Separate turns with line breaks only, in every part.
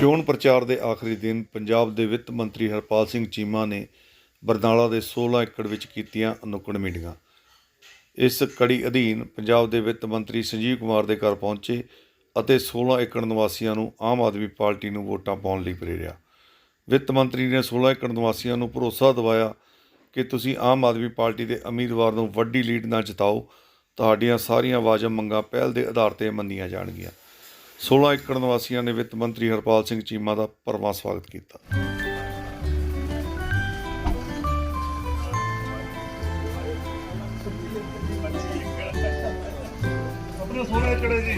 ਚੋਣ ਪ੍ਰਚਾਰ ਦੇ ਆਖਰੀ ਦਿਨ ਪੰਜਾਬ ਦੇ ਵਿੱਤ ਮੰਤਰੀ ਹਰਪਾਲ ਸਿੰਘ ਚੀਮਾ ਨੇ ਬਰਨਾਲਾ ਦੇ 16 ਏਕੜ ਵਿੱਚ ਕੀਤੀਆਂ ਨੁੱਕੜ ਮੀਟਿੰਗਾਂ। ਇਸ ਕੜੀ ਅਧੀਨ ਪੰਜਾਬ ਦੇ ਵਿੱਤ ਮੰਤਰੀ ਸੰਜੀਵ ਕੁਮਾਰ ਦੇ ਘਰ ਪਹੁੰਚੇ ਅਤੇ 16 ਏਕੜ ਨਿਵਾਸੀਆਂ ਨੂੰ ਆਮ ਆਦਮੀ ਪਾਰਟੀ ਨੂੰ ਵੋਟਾਂ ਪਾਉਣ ਲਈ ਪ੍ਰੇਰਿਆ। ਵਿੱਤ ਮੰਤਰੀ ਨੇ 16 ਏਕੜ ਨਿਵਾਸੀਆਂ ਨੂੰ ਭਰੋਸਾ ਦਿਵਾਇਆ ਕਿ ਤੁਸੀਂ ਆਮ ਆਦਮੀ ਪਾਰਟੀ ਦੇ ਉਮੀਦਵਾਰ ਨੂੰ ਵੱਡੀ ਲੀਡ ਨਾਲ ਜਿਤਾਓ, ਤੁਹਾਡੀਆਂ ਸਾਰੀਆਂ ਵਾਜਬ ਮੰਗਾਂ ਪਹਿਲ ਦੇ ਆਧਾਰ ਤੇ ਮੰਨੀਆਂ ਜਾਣਗੀਆਂ। 16 ਏਕੜ ਨਿਵਾਸੀਆਂ ਨੇ ਵਿੱਤ ਮੰਤਰੀ ਹਰਪਾਲ ਸਿੰਘ ਚੀਮਾ ਦਾ ਪਰਵਾਂ ਸਵਾਗਤ ਕੀਤਾ।
ਸੋਨਾ ਚੜੇ ਜੀ।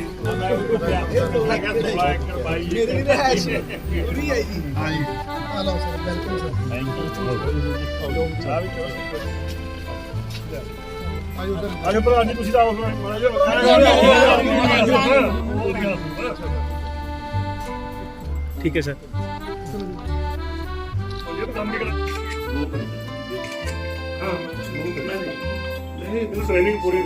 ਮੇਰੀ ਵੀ ਰਹਿਸ਼ ਪੂਰੀ ਹੈ ਜੀ। ਹਾਂ ਜੀ ਆ ਲਓ sir welcome sir
thank you sir ਲੋਕ ਚਾਹ
ਵੀ ਚੋਸ
ਆਜੋ ਭਰਾ ਜੀ ਤੁਸੀਂ ਤਾਂ ਆਓ ਮਾੜਾ ਜਿਹਾ
ਠੀਕ ਹੈ ਸਰ
ਨਹੀਂ ਟ੍ਰੇਨਿੰਗ ਪੂਰੀ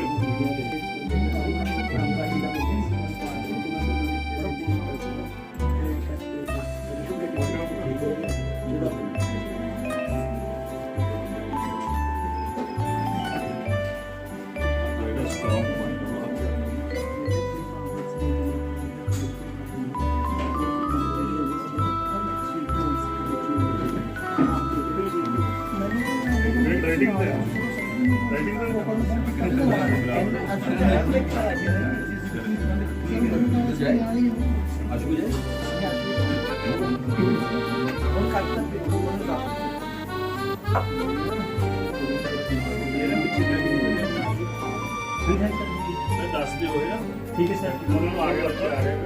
ਦੱਸ ਦਿਓ ਹੋਇਆ
ਠੀਕ ਹੈ ਸਰ
ਮਤਲਬ ਆ ਗਿਆ ਉੱਥੇ ਆ ਗਿਆ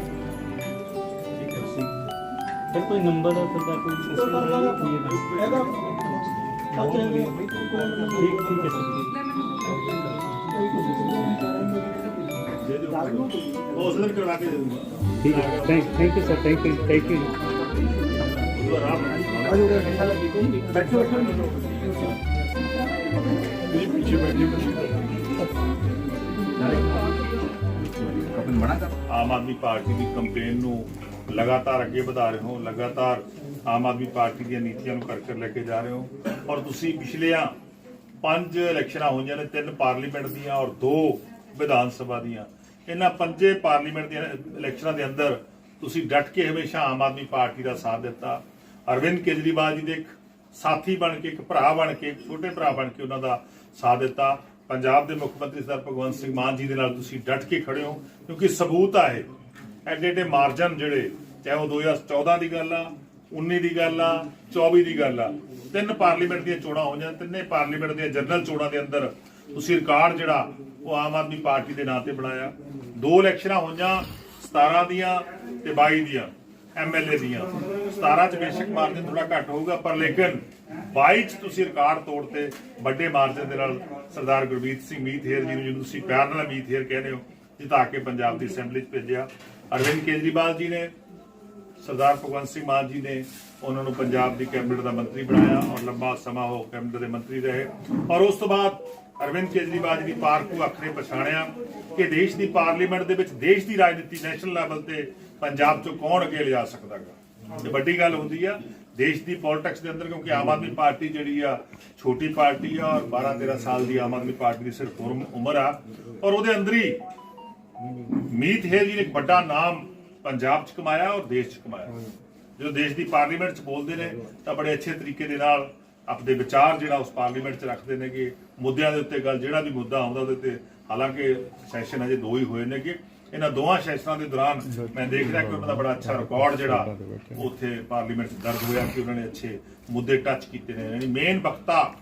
ਠੀਕ ਹੈ ਸਰ ਕੋਈ ਨੰਬਰ ਹੈ ਸਰ ਦਾ ਕੋਈ ਸਿਸਟਮ ਹੈ
ਇਹਦਾ
ਠੀਕ ਠੀਕ ਹੈ ਸਰ
ਕਰਵਾ ਕੇ ਦੇ ਦੂੰਗਾ
ਠੀਕ ਹੈ thank thank you sir thank you thank you
ਉਹ ਆਰਾਮ ਨਾਲ
ਆਇਓ ਬੈਠੋ ਬੈਠੋ
ਵੀ ਪਿੱਛੇ ਬੈਠੇ ਬੈਠੇ ਆਮ ਆਦਮੀ ਪਾਰਟੀ ਦੀ ਕੰਪੇਨ ਨੂੰ ਲਗਾਤਾਰ ਅੱਗੇ ਵਧਾ ਰਹੇ ਹੋ ਲਗਾਤਾਰ ਆਮ ਆਦਮੀ ਪਾਰਟੀ ਦੀਆਂ ਨੀਤੀਆਂ ਨੂੰ ਕਰ ਕਰ ਲੈ ਕੇ ਜਾ ਰਹੇ ਹੋ ਔਰ ਤੁਸੀਂ ਪਿਛਲੀਆਂ ਪੰਜ ਇਲੈਕਸ਼ਨਾਂ ਹੋਈਆਂ ਨੇ, ਤਿੰਨ ਪਾਰਲੀਮੈਂਟ ਦੀਆਂ ਔਰ ਦੋ ਵਿਧਾਨ ਸਭਾ ਦੀਆਂ। ਇਹਨਾਂ ਪੰਜੇ ਪਾਰਲੀਮੈਂਟ ਦੀਆਂ ਇਲੈਕਸ਼ਨਾਂ ਦੇ ਅੰਦਰ ਤੁਸੀਂ ਡਟ ਕੇ ਹਮੇਸ਼ਾ ਆਮ ਆਦਮੀ ਪਾਰਟੀ ਦਾ ਸਾਥ ਦਿੱਤਾ। ਅਰਵਿੰਦ ਕੇਜਰੀਵਾਲ ਜੀ ਦੇ ਇੱਕ ਸਾਥੀ ਬਣ ਕੇ, ਇੱਕ ਭਰਾ ਬਣ ਕੇ, ਇੱਕ ਛੋਟੇ ਭਰਾ ਬਣ ਕੇ ਉਹਨਾਂ ਦਾ ਸਾਥ ਦਿੱਤਾ। ਪੰਜਾਬ ਦੇ ਮੁੱਖ ਮੰਤਰੀ ਸਰ ਭਗਵੰਤ ਸਿੰਘ ਮਾਨ ਜੀ ਦੇ ਨਾਲ ਤੁਸੀਂ ਡਟ ਕੇ ਖੜੇ ਹੋ, ਕਿਉਂਕਿ ਸਬੂਤ ਆ ਇਹ। ਐਡੇ ਐਡੇ ਮਾਰਜਨ ਜਿਹੜੇ, ਚਾਹੇ ਉਹ 2014 ਦੀ ਗੱਲ ਆ 19 ਦੀ ਗੱਲ ਆ 24 ਦੀ ਗੱਲ ਆ। ਤਿੰਨ ਪਾਰਲੀਮੈਂਟ ਦੀਆਂ ਚੋਣਾਂ ਹੋਈਆਂ ਤਿੰਨੇ ਪਾਰਲੀਮੈਂਟ ਦੀਆਂ ਜਨਰਲ ਚੋਣਾਂ ਦੇ ਅੰਦਰ ਤੁਸੀਂ ਰਿਕਾਰਡ ਜਿਹੜਾ, ਉਹ ਆਮ ਆਦਮੀ ਪਾਰਟੀ ਦੇ ਨਾਂ ਤੇ ਬਣਾਇਆ। ਦੋ ਇਲੈਕਸ਼ਨਾਂ ਹੋਈਆਂ 17 ਦੀਆਂ ਤੇ 22 ਦੀਆਂ ਐਮਐਲਏ ਦੀਆਂ। 17 ਚ ਬੇਸ਼ੱਕ ਮਾਰਜਨ ਥੋੜਾ ਘੱਟ ਹੋਊਗਾ, ਪਰ ਲੇਕਿਨ 22 ਚ ਤੁਸੀਂ ਰਿਕਾਰਡ ਤੋੜ ਤੇ ਵੱਡੇ ਮਾਰਜਨ ਦੇ ਨਾਲ ਸਰਦਾਰ ਗੁਰਮੀਤ ਸਿੰਘ ਮੀਤਹੇਰ ਜੀ ਨੂੰ, ਜਿਹਨੂੰ ਤੁਸੀਂ ਪਿਆਰ ਨਾਲ ਮੀਤਹੇਰ ਕਹਿੰਦੇ ਹੋ, ਜਿਤਾ ਕੇ ਪੰਜਾਬ ਦੀ ਅਸੈਂਬਲੀ ਚ ਭੇਜਿਆ। ਅਰਵਿੰਦ ਕੇਜਰੀਵਾਲ ਜੀ ਨੇ ਸਰਦਾਰ ਭਗਵੰਤ ਸਿੰਘ ਮਾਨ ਜੀ ਨੇ ਉਹਨਾਂ ਨੂੰ ਪੰਜਾਬ ਦੀ ਕੈਬਨਿਟ ਦਾ ਮੰਤਰੀ ਬਣਾਇਆ ਔਰ ਲੰਬਾ ਸਮਾਂ ਉਹ ਕੈਬਨਿਟ ਦੇ ਮੰਤਰੀ ਰਹੇ। ਔਰ ਉਸ ਤੋਂ ਬਾਅਦ ਅਰਵਿੰਦ ਕੇਜਰੀਵਾਲ ਜੀ ਦੀ ਪਾਰਕੂ ਅੱਖਰੇ ਪਛਾਣਿਆ ਕਿ ਦੇਸ਼ ਦੀ ਪਾਰਲੀਮੈਂਟ ਦੇ ਵਿੱਚ ਦੇਸ਼ ਦੀ ਰਾਜਨੀਤੀ ਨੈਸ਼ਨਲ ਲੈਵਲ ਤੇ ਪੰਜਾਬ ਚੋਂ ਕੌਣ ਅੱਗੇ ਲਿਜਾ ਸਕਦਾਗਾ? ਇਹ ਵੱਡੀ ਗੱਲ ਹੁੰਦੀ ਆ, ਦੇਸ਼ ਦੀ ਪੋਲਿਟਿਕਸ ਦੇ ਅੰਦਰ ਕਿਉਂਕਿ ਆਮ ਆਦਮੀ ਪਾਰਟੀ ਜਿਹੜੀ ਆ, ਛੋਟੀ ਪਾਰਟੀ ਆ ਔਰ 12 13 ਸਾਲ ਦੀ ਆਮ ਆਦਮੀ ਪਾਰਟੀ ਦੀ ਸਿਰਫ ਉਮਰ- ਉਮਰ ਆ। ਔਰ ਉਹਦੇ ਅੰਦਰ ਹੀ ਮੀਤ ਹੈ ਜੀ ਨੇ ਇੱਕ ਵੱਡਾ ਨਾਮ ਪੰਜਾਬ 'ਚ ਕਮਾਇਆ ਔਰ ਦੇਸ਼ 'ਚ ਕਮਾਇਆ। ਜਦੋਂ ਦੇਸ਼ ਦੀ ਪਾਰਲੀਮੈਂਟ 'ਚ ਬੋਲਦੇ ਨੇ ਤਾਂ ਬੜੇ ਅੱਛੇ ਤਰੀਕੇ ਦੇ ਨਾਲ ਆਪਣੇ ਵਿਚਾਰ ਜਿਹੜਾ ਉਸ ਪਾਰਲੀਮੈਂਟ 'ਚ ਰੱਖਦੇ ਨੇ ਕਿ ਮੁੱਦਿਆਂ ਦੇ ਉੱਤੇ ਗੱਲ ਜਿਹੜਾ ਵੀ ਮੁੱਦਾ ਆਉਂਦਾ ਉਹਦੇ ਤੇ ਹਾਲਾਂਕਿ ਸੈਸ਼ਨ ਅਜੇ ਦੋ ਹੀ ਹੋਏ ਨੇ ਕਿ ਇਹਨਾਂ ਦੋਵਾਂ ਸੈਸ਼ਨਾਂ ਦੇ ਦੌਰਾਨ ਮੈਂ ਦੇਖ ਰਿਹਾ ਕਿ ਉਹਨਾਂ ਦਾ ਬੜਾ ਅੱਛਾ ਰਿਕਾਰਡ ਜਿਹੜਾ ਉੱਥੇ ਪਾਰਲੀਮੈਂਟ 'ਚ ਦਰਜ ਹੋਇਆ ਕਿ ਉਹਨਾਂ ਨੇ ਅੱਛੇ ਮੁੱਦੇ ਟੱਚ ਕੀਤੇ ਨੇ। ਯਾਨੀ ਮੇਨ ਵਕਤਾ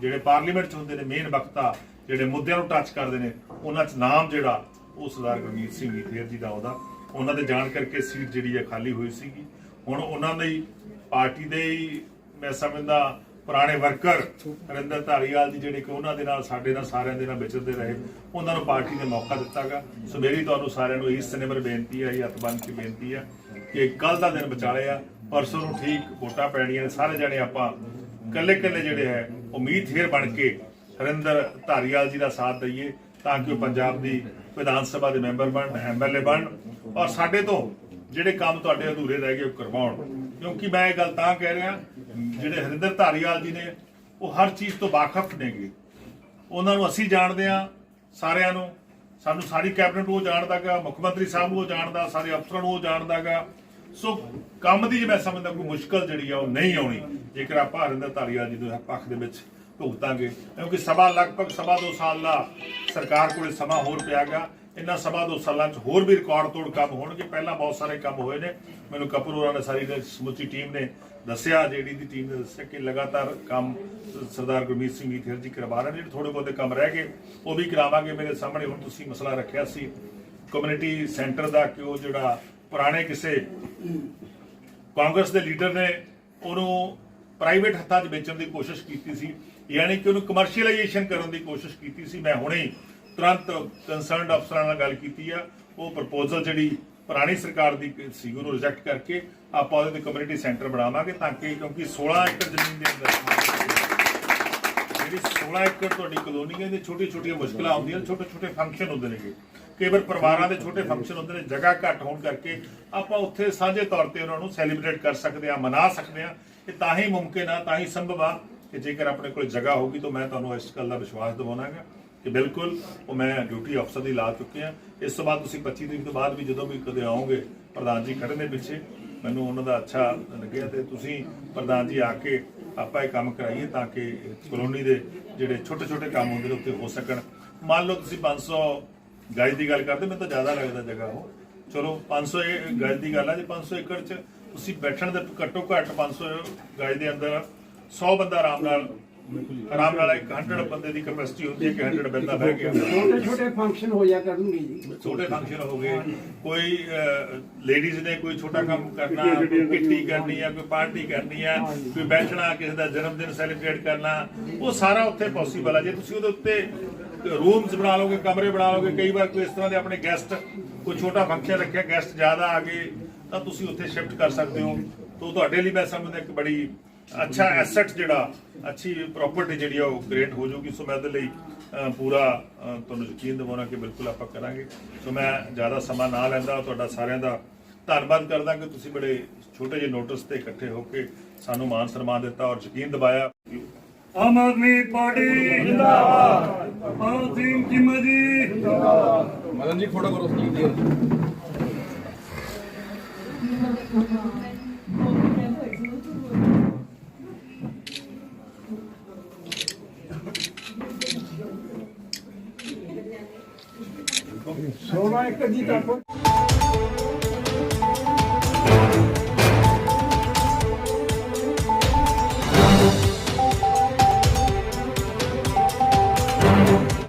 ਜਿਹੜੇ ਪਾਰਲੀਮੈਂਟ 'ਚ ਹੁੰਦੇ ਨੇ ਮੇਨ ਵਕਤਾ ਜਿਹੜੇ ਮੁੱਦਿਆਂ ਨੂੰ ਟੱਚ ਕਰਦੇ ਨੇ ਉਹਨਾਂ 'ਚ ਨਾਮ ਜਿਹੜਾ ਉਹ ਸਰਦਾਰ ਗੁਰਮੀਤ ਸਿੰਘ ਮੀਥੇਰ ਜੀ ਦਾ ਆਉਂਦਾ ਉਹਨਾਂ ਦੇ ਜਾਣ ਕਰਕੇ ਸੀਟ ਜਿਹੜੀ ਹੈ ਖਾਲੀ ਹੋਈ ਸੀਗੀ। ਹੁਣ ਉਹਨਾਂ ਦੇ ਪਾਰਟੀ ਦੇ ਹੀ ਮੈਂ ਸਮਝਦਾ ਪੁਰਾਣੇ ਵਰਕਰ ਹਰਿੰਦਰ ਧਾਰੀਵਾਲ ਜੀ ਜਿਹੜੇ ਕਿ ਉਹਨਾਂ ਦੇ ਨਾਲ ਸਾਡੇ ਨਾਲ ਸਾਰਿਆਂ ਦੇ ਨਾਲ ਵਿਚਰਦੇ ਰਹੇ, ਉਹਨਾਂ ਨੂੰ ਪਾਰਟੀ ਨੇ ਮੌਕਾ ਦਿੱਤਾਗਾ। ਸੋ ਮੇਰੀ ਤੁਹਾਨੂੰ ਸਾਰਿਆਂ ਨੂੰ ਇਸ ਸਿਨੇਮਰ ਬੇਨਤੀ ਹੈ ਇਹ ਹੱਥ ਬੰਨ ਕੇ ਬੇਨਤੀ ਹੈ ਕਿ ਕੱਲ ਦਾ ਦਿਨ ਵਿਚਾਲੇ ਆ, ਪਰਸੋਂ ਨੂੰ ਠੀਕ ਵੋਟਾਂ ਪੈਣੀਆਂ ਨੇ, ਸਾਰੇ ਜਣੇ ਆਪਾਂ ਕੱਲੇ ਕੱਲੇ ਜਿਹੜੇ ਹੈ ਉਮੀਦ ਹੀਰ ਬਣ ਕੇ ਹਰਿੰਦਰ ਧਾਰੀਵਾਲ ਜੀ ਦਾ ਸਾਥ ਦਈਏ ਤਾਂ ਕਿ ਉਹ ਪੰਜਾਬ ਦੀ ਵਿਧਾਨ ਸਭਾ ਦੇ ਮੈਂਬਰ ਬਣਨ ਐਮਐਲਏ ਬਣਨ ਔਰ ਸਾਡੇ ਤੋਂ ਜਿਹੜੇ ਕੰਮ ਤੁਹਾਡੇ ਅਧੂਰੇ ਰਹਿ ਗਏ ਉਹ ਕਰਵਾਉਣ। ਕਿਉਂਕਿ ਮੈਂ ਇਹ ਗੱਲ ਤਾਂ ਕਹਿ ਰਿਹਾ, ਜਿਹੜੇ ਹਰਿੰਦਰ ਧਾਰੀਵਾਲ ਜੀ ਨੇ, ਉਹ ਹਰ ਚੀਜ਼ ਤੋਂ ਵਾਕਫ ਨੇਗੇ। ਉਹਨਾਂ ਨੂੰ ਅਸੀਂ ਜਾਣਦੇ ਆ ਸਾਰਿਆਂ ਨੂੰ। ਸਾਨੂੰ ਸਾਰੀ ਕੈਬਨਿਟ ਉਹ ਜਾਣਦਾਗਾ ਮੁੱਖ ਮੰਤਰੀ ਸਾਹਿਬ ਨੂੰ ਉਹ ਜਾਣਦਾ, ਸਾਰੇ ਅਫਸਰਾਂ ਨੂੰ ਉਹ ਜਾਣਦਾਗਾ ਸੋ ਕੰਮ ਦੀ ਜੇ ਮੈਂ ਸਮਝਦਾ, ਕੋਈ ਮੁਸ਼ਕਲ ਜਿਹੜੀ ਆ, ਉਹ ਨਹੀਂ ਆਉਣੀ। ਜੇਕਰ ਆਪਾਂ ਹਰਿੰਦਰ ਧਾਰੀਵਾਲ ਜੀ ਦੇ ਪੱਖ ਦੇ ਵਿੱਚ ਭੁਗਤਾਂਗੇ ਕਿਉਂਕਿ ਸਮਾਂ ਲਗਭਗ ਸਵਾ ਦੋ ਸਾਲ ਦਾ ਸਰਕਾਰ ਕੋਲੇ ਸਮਾਂ ਹੋਰ ਪਿਆਗਾ ਇਹਨਾਂ ਸਭਾ ਦੋ ਸਾਲਾਂ 'ਚ ਹੋਰ ਵੀ ਰਿਕਾਰਡ ਤੋੜ ਕੰਮ ਹੋਣਗੇ। ਪਹਿਲਾਂ ਬਹੁਤ ਸਾਰੇ ਕੰਮ ਹੋਏ ਨੇ। ਮੈਨੂੰ ਕਪੂਰ ਹੋਰਾਂ ਨੇ ਸਾਰੀ ਦੀ ਸਮੁੱਚੀ ਟੀਮ ਨੇ ਦੱਸਿਆ ਜਿਹੜੀ ਦੀ ਟੀਮ ਨੇ ਦੱਸਿਆ ਕਿ ਲਗਾਤਾਰ ਕੰਮ ਸਰਦਾਰ ਗੁਰਮੀਤ ਸਿੰਘ ਮੀਥੇਰ ਜੀ ਕਰਵਾ ਰਹੇ ਨੇ। ਜਿਹੜੇ ਥੋੜੇ ਬਹੁਤੇ ਕੰਮ ਰਹਿ ਗਏ, ਉਹ ਵੀ ਕਰਾਵਾਂਗੇ। ਮੇਰੇ ਸਾਹਮਣੇ ਹੁਣ ਤੁਸੀਂ ਮਸਲਾ ਰੱਖਿਆ ਸੀ। ਕਮਿਊਨਿਟੀ ਸੈਂਟਰ ਦਾ ਕਿ ਉਹ ਜਿਹੜਾ ਪੁਰਾਣੇ ਕਿਸੇ ਕਾਂਗਰਸ ਦੇ ਲੀਡਰ ਨੇ, ਉਹਨੂੰ ਪ੍ਰਾਈਵੇਟ ਹੱਥਾਂ 'ਚ ਵੇਚਣ ਦੀ ਕੋਸ਼ਿਸ਼ ਕੀਤੀ ਸੀ। ਯਾਨੀ ਕਿ ਉਹਨੂੰ ਕਮਰਸ਼ੀਅਲਾਈਜੇਸ਼ਨ ਕਰਨ ਦੀ ਕੋਸ਼ਿਸ਼ ਕੀਤੀ ਸੀ। ਮੈਂ ਹੁਣੇ ਹੀ ਤੁਰੰਤ ਕੰਸਰਨਡ ਅਫਸਰਾਂ ਨਾਲ ਗੱਲ ਕੀਤੀ ਆ। ਉਹ ਪ੍ਰਪੋਜ਼ਲ ਜਿਹੜੀ ਪੁਰਾਣੀ ਸਰਕਾਰ ਦੀ ਸੀ, ਉਹਨੂੰ ਰਿਜੈਕਟ ਕਰਕੇ ਆਪਾਂ ਉਹਦੇ ਤੇ ਕਮਿਊਨਿਟੀ ਸੈਂਟਰ ਬਣਾਵਾਂਗੇ ਤਾਂ ਕਿ ਕਿਉਂਕਿ 16 ਏਕੜ ਜ਼ਮੀਨ ਦੇ ਅੰਦਰ ਜਿਹੜੀ 16 ਏਕੜ ਤੁਹਾਡੀ ਕਲੋਨੀ ਹੈ ਦੇ ਛੋਟੀ ਛੋਟੀਆਂ ਮੁਸ਼ਕਲਾਂ ਆਉਂਦੀਆਂ ਨੇ ਛੋਟੇ ਛੋਟੇ ਫੰਕਸ਼ਨ ਹੁੰਦੇ ਨੇਗੇ। ਕਈ ਵਾਰ ਪਰਿਵਾਰਾਂ ਦੇ ਛੋਟੇ ਫੰਕਸ਼ਨ ਹੁੰਦੇ ਨੇ, ਜਗ੍ਹਾ ਘੱਟ ਹੋਣ ਕਰਕੇ ਆਪਾਂ ਉੱਥੇ ਸਾਂਝੇ ਤੌਰ ਤੇ ਉਹਨਾਂ ਨੂੰ ਸੈਲੀਬ੍ਰੇਟ ਕਰ ਸਕਦੇ ਆ ਮਨਾ ਸਕਦੇ ਆ ਇਹ ਤਾਂ ਹੀ ਮੁਮਕਿਨ ਆ, ਤਾਂ ਹੀ ਸੰਭਵ ਆ ਕਿ ਜੇਕਰ ਆਪਣੇ ਕੋਲ ਜਗ੍ਹਾ ਹੋਊਗੀ ਤਾਂ ਮੈਂ ਤੁਹਾਨੂੰ ਇਸ ਗੱਲ ਦਾ ਵਿਸ਼ਵਾਸ ਦਿਵਾਉਣਾਗਾ ਕਿ ਬਿਲਕੁਲ ਉਹ ਮੈਂ ਡਿਊਟੀ ਅਫਸਰ ਦੀ ਲਾ ਚੁੱਕੇ ਆ ਇਸ ਤੋਂ ਬਾਅਦ ਤੁਸੀਂ 25 ਤਰੀਕ ਤੋਂ ਬਾਅਦ ਵੀ ਜਦੋਂ ਵੀ ਕਦੇ ਆਓਗੇ, ਪ੍ਰਧਾਨ ਜੀ ਖੜੇ ਨੇ ਪਿੱਛੇ, ਮੈਨੂੰ ਉਹਨਾਂ ਦਾ ਅੱਛਾ ਲੱਗਿਆ ਤੇ ਤੁਸੀਂ ਪ੍ਰਧਾਨ ਜੀ ਆ ਕੇ ਆਪਾਂ ਇਹ ਕੰਮ ਕਰਾਈਏ ਤਾਂ ਕਿ ਕਲੋਨੀ ਦੇ ਜਿਹੜੇ ਛੋਟੇ ਛੋਟੇ ਕੰਮ ਹੁੰਦੇ ਨੇ ਉੱਤੇ ਹੋ ਸਕਣ। ਮੰਨ ਲਓ ਤੁਸੀਂ 500 ਗਜ ਦੀ ਗੱਲ ਕਰਦੇ, ਮੈਨੂੰ ਤਾਂ ਜ਼ਿਆਦਾ ਲੱਗਦਾ ਜਗ੍ਹਾ ਉਹ। ਚਲੋ 500 ਇਹ ਗਜ ਦੀ ਗੱਲ ਆ, ਜੇ 500 ਏਕੜ ਚ ਤੁਸੀਂ ਬੈਠਣ ਦੇ ਘੱਟੋ ਘੱਟ 500 ਗਜ ਦੇ ਅੰਦਰ 100 ਬੰਦਾ ਆਰਾਮ ਨਾਲ ਆਰਾਮ ਨਾਲ ਇੱਕ 100 ਬੰਦੇ ਦੀ ਕੈਪੈਸਿਟੀ ਹੁੰਦੀ ਹੈ ਕਿ 100 ਬੰਦਾ ਬਹਿ ਗਿਆ।
ਛੋਟੇ ਛੋਟੇ ਫੰਕਸ਼ਨ ਹੋ ਜਾ ਕਰਨਗੇ ਜੀ।
ਛੋਟੇ ਫੰਕਸ਼ਨ ਹੋ ਗਏ। ਕੋਈ ਲੇਡੀਜ਼ ਨੇ ਕੋਈ ਛੋਟਾ ਕੰਮ ਕਰਨਾ ਕਿੱਟੀ ਕਰਨੀ ਆ ਕੋਈ ਪਾਰਟੀ ਕਰਨੀ ਆ ਕੋਈ ਬੈਠਣਾ ਕਿਸੇ ਦਾ ਜਨਮ ਦਿਨ ਸੈਲੀਬ੍ਰੇਟ ਕਰਨਾ ਉਹ ਸਾਰਾ ਉੱਥੇ ਪੋਸੀਬਲ ਆ। ਜੇ ਤੁਸੀਂ ਉਹਦੇ ਉੱਤੇ ਰੂਮਸ ਬਣਾ ਲਓਗੇ ਕਮਰੇ ਬਣਾ ਲਓਗੇ ਕਈ ਵਾਰ ਕੋਈ ਇਸ ਤਰ੍ਹਾਂ ਦੇ ਆਪਣੇ ਗੈਸਟ ਕੋਈ ਛੋਟਾ ਫੰਕਸ਼ਨ ਰੱਖਿਆ ਗੈਸਟ ਜ਼ਿਆਦਾ ਆ ਗਏ ਤਾਂ ਤੁਸੀਂ ਉੱਥੇ ਸ਼ਿਫਟ ਕਰ ਸਕਦੇ ਹੋ। ਤੋਂ ਤੁਹਾਡੇ ਲਈ ਮੈਂ ਸਮਝਦਾ ਇੱਕ ਬੜੀ ਅੱਛਾ ਐਸੈਟ ਜਿਹੜਾ ਅੱਛੀ ਪ੍ਰਾਪਰਟੀ ਜਿਹੜੀ ਆ ਉਹ ਕ੍ਰੀਏਟ ਹੋ ਜਾਊਗੀ। ਸੋ ਮੈਂ ਇਹਦੇ ਲਈ ਪੂਰਾ ਤੁਹਾਨੂੰ ਯਕੀਨ ਦਿਵਾਉਣਾ ਕਿ ਬਿਲਕੁਲ ਆਪਾਂ ਕਰਾਂਗੇ। ਸੋ ਮੈਂ ਜ਼ਿਆਦਾ ਸਮਾਂ ਨਾ ਲੈਂਦਾ ਤੁਹਾਡਾ ਸਾਰਿਆਂ ਦਾ ਧੰਨਵਾਦ ਕਰਦਾ ਕਿ ਤੁਸੀਂ ਬੜੇ ਛੋਟੇ ਜਿਹੇ ਨੋਟਿਸ ਤੇ ਇਕੱਠੇ ਹੋ ਕੇ ਸਾਨੂੰ ਮਾਨ ਸਨਮਾਨ ਦਿੱਤਾ ਔਰ ਯਕੀਨ ਦਿਵਾਇਆ।
ਆਮ ਆਦਮੀ ਪਾਰਟੀ ਜਿੰਦਾਬਾਦ। ਸਿੰਘ ਚੀਮਾ ਜੀ।
ਮਦਨ ਜੀ ਫੋਟੋ ਕਰੋ ਦੀ
ਸੋਨਾ ਇੱਕ ਜੀ ਤਾਂ